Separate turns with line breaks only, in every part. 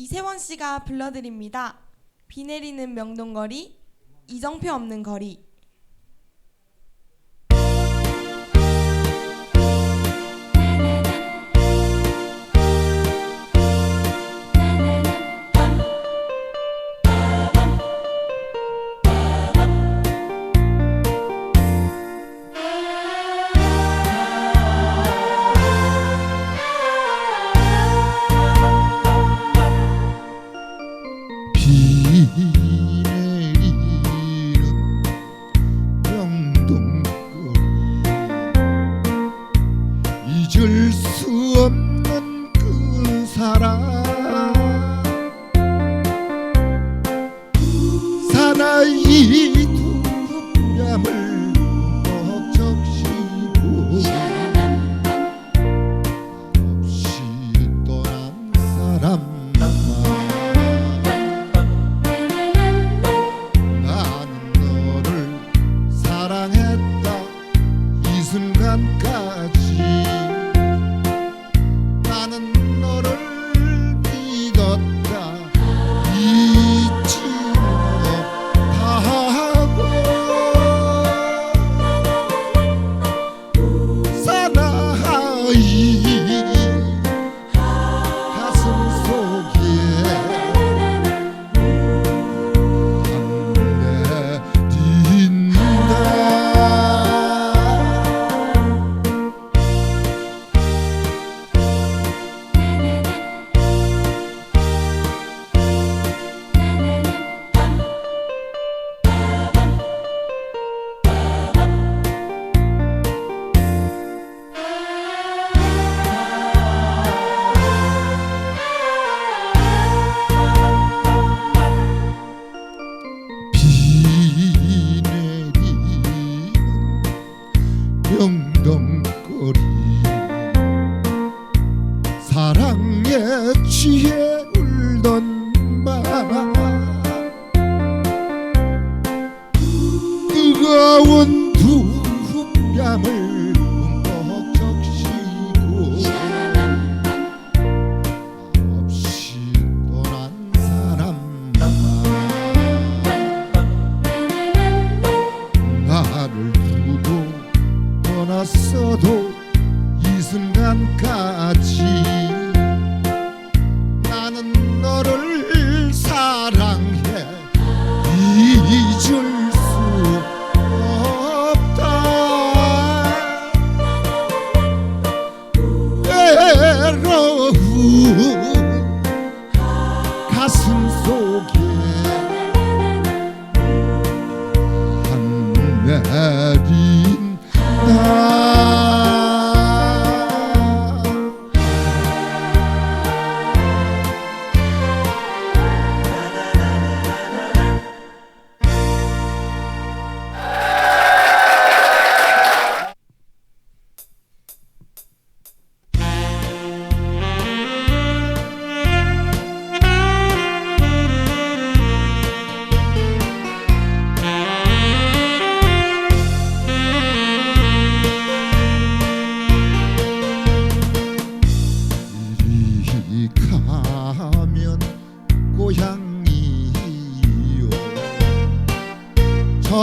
이세원 씨가 불러드립니다. 비 내리는 명동거리, 이정표 없는 거리.
saudade. 명동거리. 사랑의 지혜 يهدي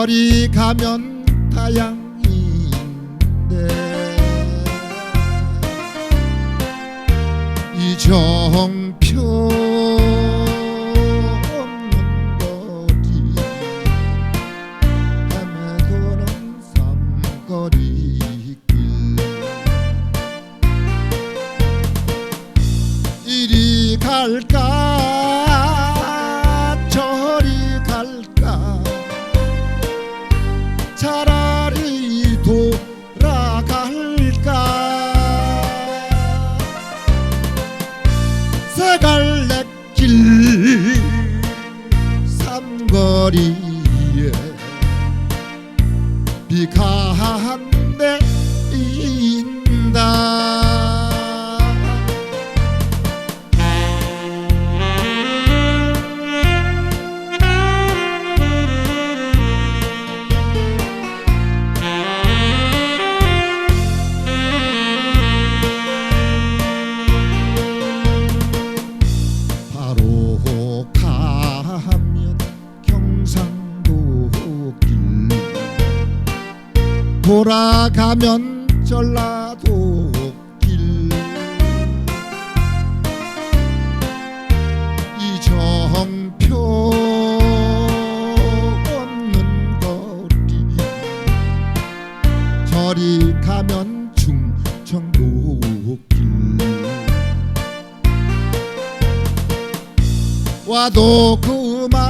저리 가면 다양인데 이 정표 없는 거리 헤매도는 삼거리 길. 이리 갈까? chore 돌아가면 전라도 길. 이정표 없는 거리. 저리 가면 충청도 길. 와도 그만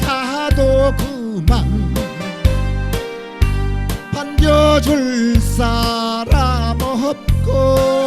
가도 그만. 도와줄 사람 없고